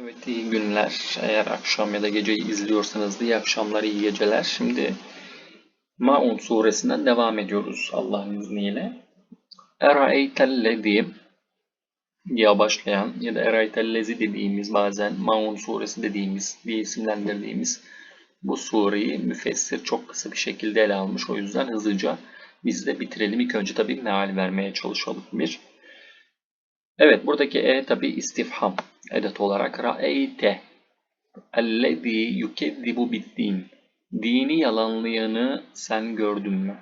Evet iyi günler. Eğer akşam ya da geceyi izliyorsanız iyi akşamlar, iyi geceler. Şimdi Maun suresinden devam ediyoruz Allah'ın izniyle. Eraeytellezi diye başlayan ya da Eraeytellezi dediğimiz bazen Maun suresi dediğimiz diye isimlendirdiğimiz bu sureyi müfessir çok kısa bir şekilde ele almış. O yüzden hızlıca biz de bitirelim. İlk önce tabii meal vermeye çalışalım bir. Evet buradaki e tabi istifham edat olarak ra'eyte ellezî yukezzibu biddin dini yalanlayanı sen gördün mü?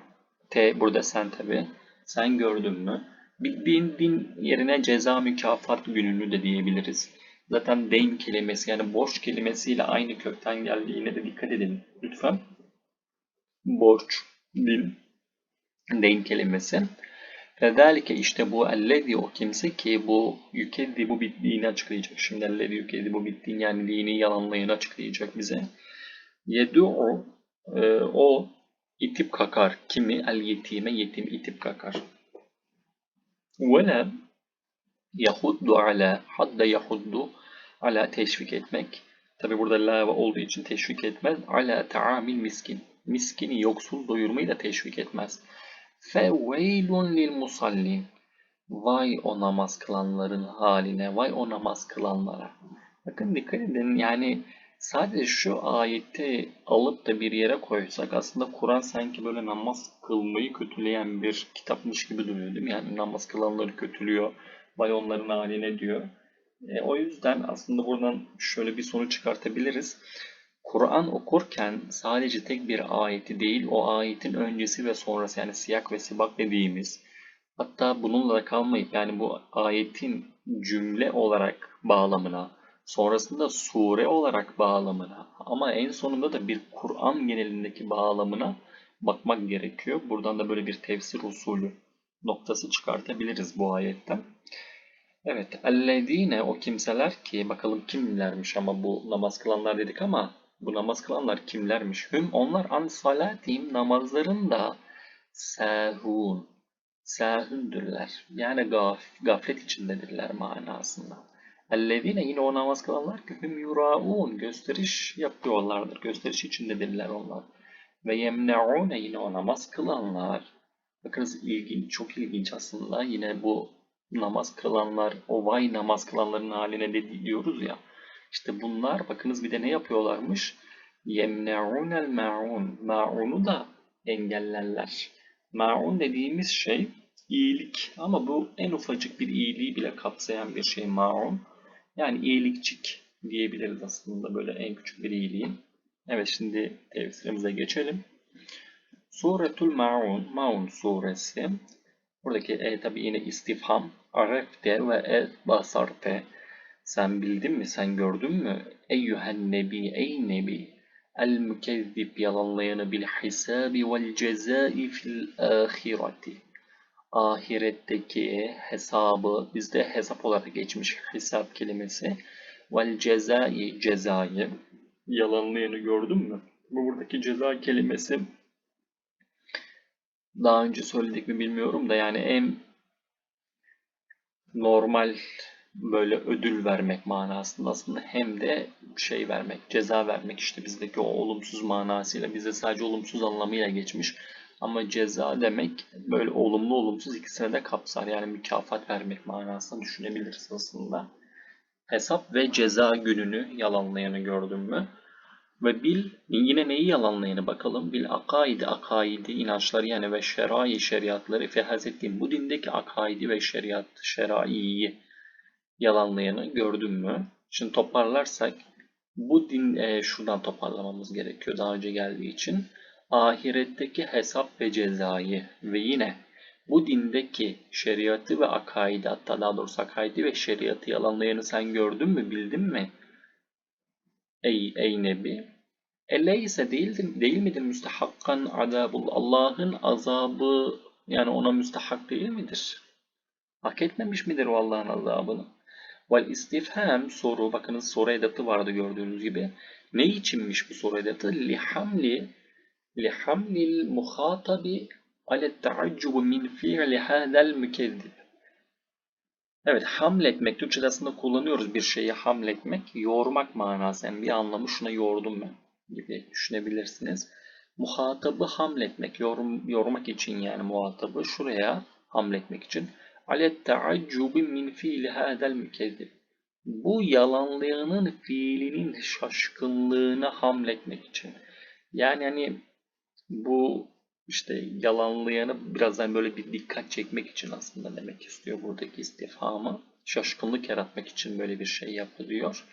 T burada sen tabi. Sen gördün mü? Biddin din yerine ceza mükafat gününü de diyebiliriz. Zaten deyn kelimesi yani borç kelimesiyle aynı kökten geldiğine de dikkat edin lütfen. Borç, din, deyn kelimesi. Fezalike işte bu ellezi o kimse ki bu yükezzi bu bittiğini açıklayacak. Şimdi ellezi yükezzi bu bittiğini yani dini yalanlayanı açıklayacak bize. Yedu'u e, o itip kakar. Kimi? El yetime yetim itip kakar. Ve yahuddu ala hadda yahuddu ala teşvik etmek. Tabi burada la olduğu için teşvik etmez. Ala taamil miskin. Miskini yoksul doyurmayı da teşvik etmez. Lil musallin. Vay o namaz kılanların haline, vay o namaz kılanlara. Bakın dikkat edin yani sadece şu ayeti alıp da bir yere koysak aslında Kur'an sanki böyle namaz kılmayı kötüleyen bir kitapmış gibi duruyor değil mi? Yani namaz kılanları kötülüyor, vay onların haline diyor. E, o yüzden aslında buradan şöyle bir sonuç çıkartabiliriz. Kur'an okurken sadece tek bir ayeti değil, o ayetin öncesi ve sonrası yani siyak ve sibak dediğimiz hatta bununla da kalmayıp yani bu ayetin cümle olarak bağlamına, sonrasında sure olarak bağlamına ama en sonunda da bir Kur'an genelindeki bağlamına bakmak gerekiyor. Buradan da böyle bir tefsir usulü noktası çıkartabiliriz bu ayetten. Evet, ellezine o kimseler ki bakalım kimlermiş ama bu namaz kılanlar dedik ama bu namaz kılanlar kimlermiş? Hüm onlar an salatihim namazlarında sahun. Sahündürler. Yani gaf, gaflet içindedirler manasında. Ellezine yine o namaz kılanlar ki hüm yuraun. Gösteriş yapıyorlardır. Gösteriş içindedirler onlar. Ve yemne'une yine o namaz kılanlar. Bakınız ilginç, çok ilginç aslında. Yine bu namaz kılanlar, o vay namaz kılanların haline de diyoruz ya. İşte bunlar bakınız bir de ne yapıyorlarmış? Yemne'unel ma'un. Ma'unu da engellerler. Ma'un dediğimiz şey iyilik ama bu en ufacık bir iyiliği bile kapsayan bir şey ma'un. Yani iyilikçik diyebiliriz aslında böyle en küçük bir iyiliğin. Evet şimdi tefsirimize geçelim. Suretul Ma'un, Ma'un suresi. Buradaki e tabi yine istifham. Arefte ve e basarte. Sen bildin mi, sen gördün mü? Eyyühen nebi, ey nebi. El mükezzib yalanlayanı bil hisabi vel cezai fil ahireti. Ahiretteki hesabı, bizde hesap olarak geçmiş hesap kelimesi. Vel cezai, cezayı. Yalanlayanı gördün mü? Bu buradaki ceza kelimesi daha önce söyledik mi bilmiyorum da yani en normal böyle ödül vermek manasında aslında hem de şey vermek, ceza vermek işte bizdeki o olumsuz manasıyla bize sadece olumsuz anlamıyla geçmiş. Ama ceza demek böyle olumlu olumsuz ikisine de kapsar. Yani mükafat vermek manasında düşünebiliriz aslında. Hesap ve ceza gününü yalanlayanı gördün mü? Ve bil yine neyi yalanlayanı bakalım. Bil akaidi akaidi inançları yani ve şerai şeriatları fehazettin bu dindeki akaidi ve şeriat şeraiyi yalanlayanı gördün mü? Şimdi toparlarsak bu din e, şuradan toparlamamız gerekiyor daha önce geldiği için. Ahiretteki hesap ve cezayı ve yine bu dindeki şeriatı ve akaidi hatta daha doğrusu akaidi ve şeriatı yalanlayanı sen gördün mü bildin mi? Ey, ey Nebi Eleyse değildir, değil midir müstehakkan azabul Allah'ın azabı yani ona müstehak değil midir? Hak etmemiş midir o Allah'ın azabını? Vel istifham soru, bakınız soru edatı vardı gördüğünüz gibi. Ne içinmiş bu soru edatı? Lihamli lihamlil muhatabi ale teaccubu min fi'li hadal mükezzib. Evet, hamletmek. Türkçe'de aslında kullanıyoruz bir şeyi hamletmek. Yoğurmak manası. Yani bir anlamı şuna yoğurdum ben gibi düşünebilirsiniz. Muhatabı hamletmek. Yorum, yormak için yani muhatabı şuraya hamletmek için. Alet teaccubi min fiili hadel mükezzib. Bu yalanlayanın fiilinin şaşkınlığına hamletmek için. Yani hani bu işte yalanlayanı birazdan böyle bir dikkat çekmek için aslında demek istiyor buradaki istifhamı. Şaşkınlık yaratmak için böyle bir şey yapılıyor.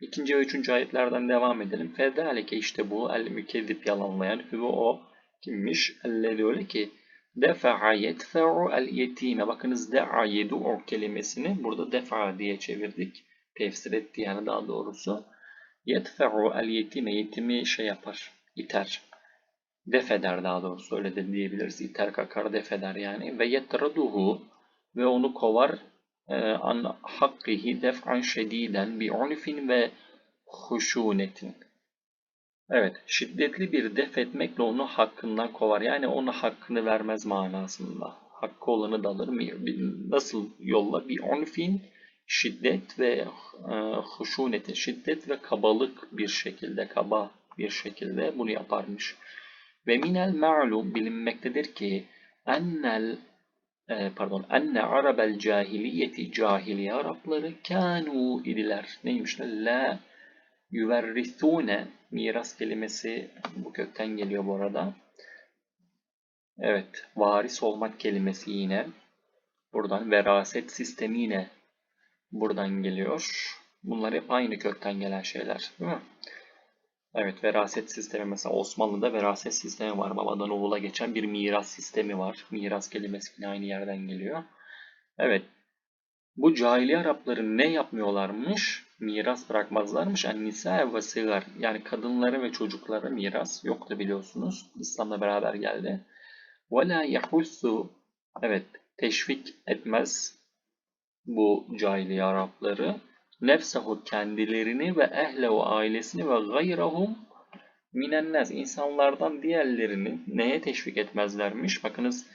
İkinci ve üçüncü ayetlerden devam edelim. Fedalike işte bu el mükezzip yalanlayan hüve o kimmiş? Ellezi öyle ki defa'a yedfe'u el yetime. Bakınız de'a yedu'u kelimesini burada defa diye çevirdik. Tefsir etti yani daha doğrusu. Yedfe'u el yetime. Yetimi şey yapar, iter defeder daha doğrusu öyle de diyebiliriz. İter kakar defeder yani. Ve yetraduhu ve onu kovar e, an hakkihi def'an şediden bi unfin ve huşunetin. Evet, şiddetli bir def etmekle onu hakkından kovar. Yani ona hakkını vermez manasında. Hakkı olanı dalır mı? Nasıl yolla? Bir unfin şiddet ve e, huşunetin, şiddet ve kabalık bir şekilde, kaba bir şekilde bunu yaparmış. Ve minel ma'lum bilinmektedir ki ennel e, pardon enne arabel cahiliyeti cahiliye Arapları kanu idiler. Neymişler? La yüverrisune miras kelimesi bu kökten geliyor bu arada. Evet, varis olmak kelimesi yine buradan veraset sistemi yine buradan geliyor. Bunlar hep aynı kökten gelen şeyler, değil mi? Evet, veraset sistemi mesela Osmanlı'da veraset sistemi var. Babadan oğula geçen bir miras sistemi var. Miras kelimesi yine aynı yerden geliyor. Evet, bu cahiliye Arapları ne yapmıyorlarmış? Miras bırakmazlarmış. Yani nisa ve sigar yani kadınları ve çocukları miras yoktu biliyorsunuz. İslam'la beraber geldi. Ve la yahussu evet teşvik etmez bu cahiliye Arapları nefsehu kendilerini ve ehlehu ailesini ve gayrahum minennes insanlardan diğerlerini neye teşvik etmezlermiş? Bakınız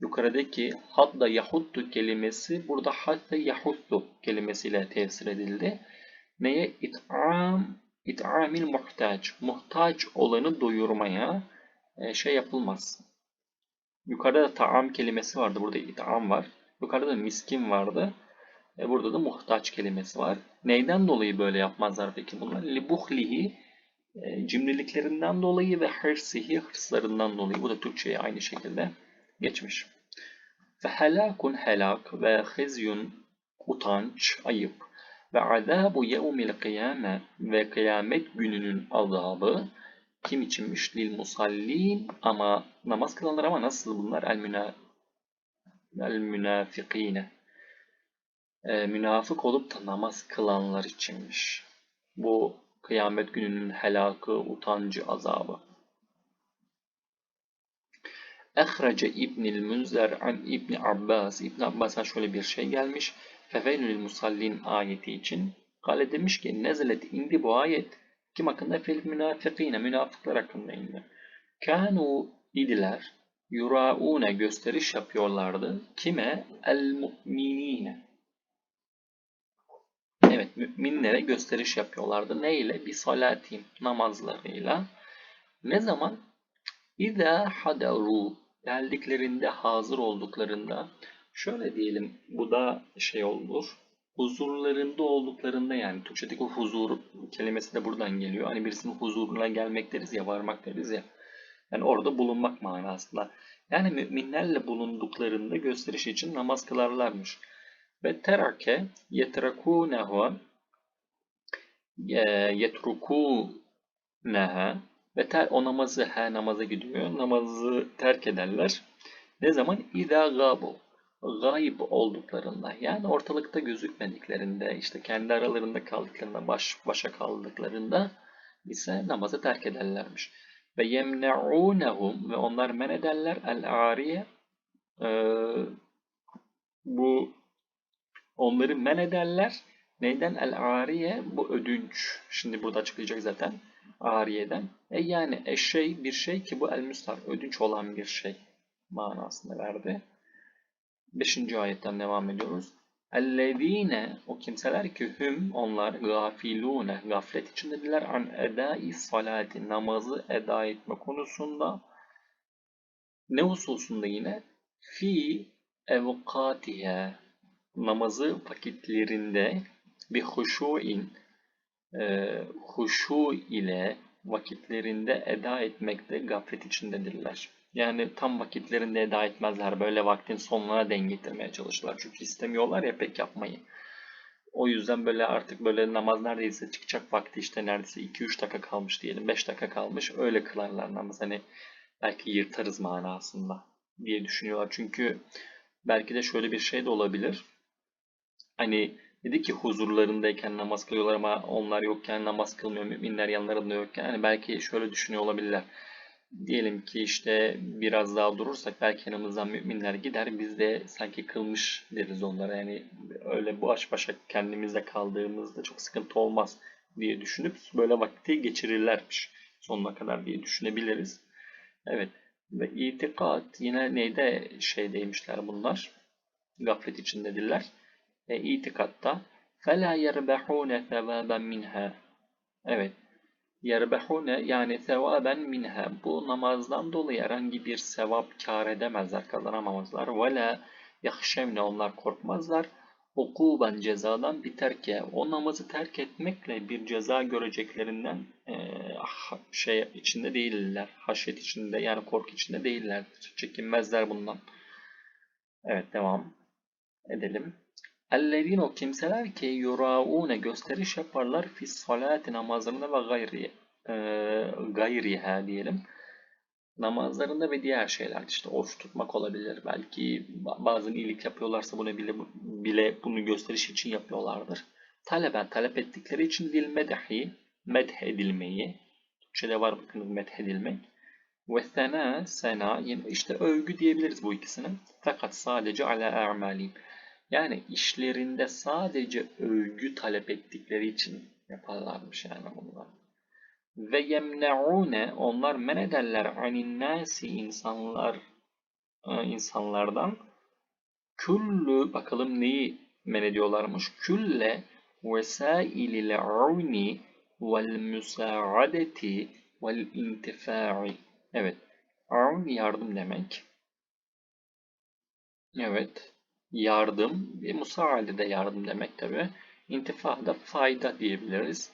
yukarıdaki hadda yahuttu kelimesi burada hatta yahuttu kelimesiyle tefsir edildi. Neye? İt'am, it'amil muhtaç. Muhtaç olanı doyurmaya e, şey yapılmaz. Yukarıda da taam kelimesi vardı. Burada it'am var. Yukarıda da miskin vardı. E burada da muhtaç kelimesi var. Neyden dolayı böyle yapmazlar peki bunlar? Libuhlihi e, cimriliklerinden dolayı ve hırsihi hırslarından dolayı. Bu da Türkçe'ye aynı şekilde geçmiş. Ve helakun helak ve hizyun utanç, ayıp ve azabu yevmil kıyame ve kıyamet gününün azabı kim içinmiş? Lil musallin ama namaz kılanlar ama nasıl bunlar? El, müna, el münafikine e, münafık olup da namaz kılanlar içinmiş. Bu kıyamet gününün helakı, utancı, azabı. Ehrece İbnül Münzer an İbni Abbas. İbn Abbas'a şöyle bir şey gelmiş. Feveylül musallin ayeti için. Kale demiş ki nezelet indi bu ayet. Kim hakkında? Fil münafikine. Münafıklar hakkında indi. Kanu idiler. Yuraune gösteriş yapıyorlardı. Kime? El mu'minine Evet müminlere gösteriş yapıyorlardı. Ne ile? Bir salatim namazlarıyla. Ne zaman? İza hadaru geldiklerinde, hazır olduklarında şöyle diyelim bu da şey olur. Huzurlarında olduklarında yani Türkçedeki huzur kelimesi de buradan geliyor. Hani birisinin huzuruna gelmek deriz ya, varmak deriz ya. Yani orada bulunmak manasında. Yani müminlerle bulunduklarında gösteriş için namaz kılarlarmış. Ve terake yetrekûnehu yetrukûneha ve ter, o namazı he namaza gidiyor. Namazı terk ederler. Ne zaman? İzâ gâbu. Gayb olduklarında yani ortalıkta gözükmediklerinde işte kendi aralarında kaldıklarında baş başa kaldıklarında ise namazı terk ederlermiş. Ve yemne'ûnehum ve onlar men ederler el-ariye bu Onları men ederler. Neyden? El-ariye bu ödünç. Şimdi burada açıklayacak zaten. Ariyeden. E yani eşey bir şey ki bu el-müstar ödünç olan bir şey manasını verdi. Beşinci ayetten devam ediyoruz. Ellezine o kimseler ki hüm onlar gafilune gaflet içindedirler an edai salati namazı eda etme konusunda ne hususunda yine fi evkatihe namazı vakitlerinde bir huşu'in e, huşu ile vakitlerinde eda etmekte gaflet içindedirler. Yani tam vakitlerinde eda etmezler. Böyle vaktin sonuna denk getirmeye çalışırlar. Çünkü istemiyorlar ya pek yapmayı. O yüzden böyle artık böyle namaz neredeyse çıkacak vakti işte neredeyse 2-3 dakika kalmış diyelim. 5 dakika kalmış. Öyle kılarlar namaz. Hani belki yırtarız manasında diye düşünüyorlar. Çünkü belki de şöyle bir şey de olabilir. Hani dedi ki huzurlarındayken namaz kılıyorlar ama onlar yokken namaz kılmıyor. Müminler yanlarında yokken. Hani belki şöyle düşünüyor olabilirler. Diyelim ki işte biraz daha durursak belki yanımızdan müminler gider. Biz de sanki kılmış deriz onlara. Yani öyle baş başa kendimizde kaldığımızda çok sıkıntı olmaz diye düşünüp böyle vakti geçirirlermiş sonuna kadar diye düşünebiliriz. Evet. Ve itikat yine neyde şey demişler bunlar? Gaflet içindedirler. Ve itikatta فَلَا يَرْبَحُونَ ثَوَابًا minha. Evet. Yerbehune yani sevaben minha. Bu namazdan dolayı herhangi bir sevap kar edemezler, kazanamazlar. Ve la yahşemne onlar korkmazlar. Ukuben cezadan biter ki o namazı terk etmekle bir ceza göreceklerinden e, şey içinde değiller. Haşyet içinde yani korku içinde değillerdir. Çekinmezler bundan. Evet devam edelim. Ellezine o kimseler ki yuraune gösteriş yaparlar fi salati namazlarında ve gayri e, gayriha diyelim. Namazlarında ve diğer şeyler işte oruç tutmak olabilir. Belki bazı iyilik yapıyorlarsa bunu bile, bile bunu gösteriş için yapıyorlardır. Taleben talep ettikleri için dil medahi medh edilmeyi Türkçe'de var bakın medh edilmek. Ve sena sena işte övgü diyebiliriz bu ikisine. Fakat sadece ala a'malihim yani işlerinde sadece övgü talep ettikleri için yaparlarmış yani bunlar. Ve yemne'une onlar men ederler anin nasi insanlar e, insanlardan küllü bakalım neyi men ediyorlarmış? Külle vesailil uni vel müsaadeti vel intifa'i. Evet. Aun yardım demek. Evet yardım, bir musaade de yardım demek tabi. İntifa da fayda diyebiliriz.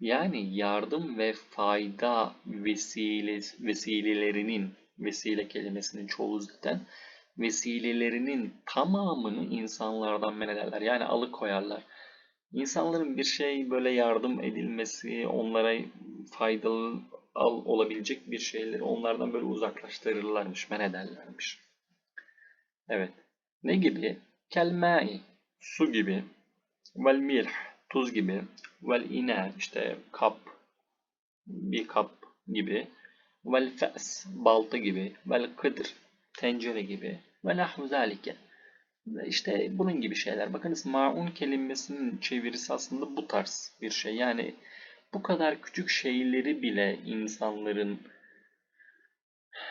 Yani yardım ve fayda vesile, vesilelerinin, vesile kelimesinin çoğu zaten, vesilelerinin tamamını insanlardan men ederler. Yani alıkoyarlar. İnsanların bir şey böyle yardım edilmesi, onlara faydalı olabilecek bir şeyleri onlardan böyle uzaklaştırırlarmış, men ederlermiş. Evet. Ne gibi? Kelmai, su gibi. Vel milh, tuz gibi. Vel ina, işte kap, bir kap gibi. Vel fe's, balta gibi. Vel kıdır, tencere gibi. Ve nahvu zalike. İşte bunun gibi şeyler. Bakınız maun kelimesinin çevirisi aslında bu tarz bir şey. Yani bu kadar küçük şeyleri bile insanların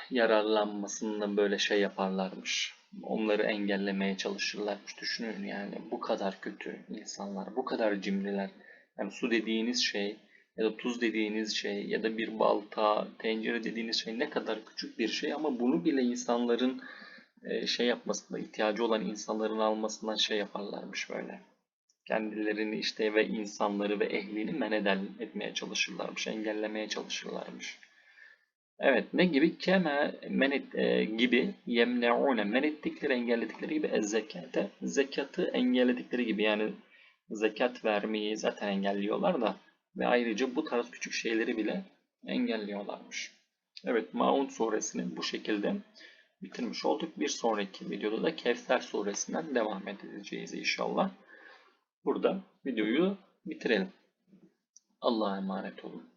yararlanmasından böyle şey yaparlarmış onları engellemeye çalışırlarmış. Düşünün yani bu kadar kötü insanlar, bu kadar cimriler. Yani su dediğiniz şey ya da tuz dediğiniz şey ya da bir balta, tencere dediğiniz şey ne kadar küçük bir şey ama bunu bile insanların e, şey yapmasına, ihtiyacı olan insanların almasından şey yaparlarmış böyle. Kendilerini işte ve insanları ve ehlini men etmeye çalışırlarmış, engellemeye çalışırlarmış. Evet ne gibi? Keme men e, gibi yemne'une men ettikleri engelledikleri gibi ez zekate zekatı engelledikleri gibi yani zekat vermeyi zaten engelliyorlar da ve ayrıca bu tarz küçük şeyleri bile engelliyorlarmış. Evet Maun suresini bu şekilde bitirmiş olduk. Bir sonraki videoda da Kevser suresinden devam edeceğiz inşallah. Burada videoyu bitirelim. Allah'a emanet olun.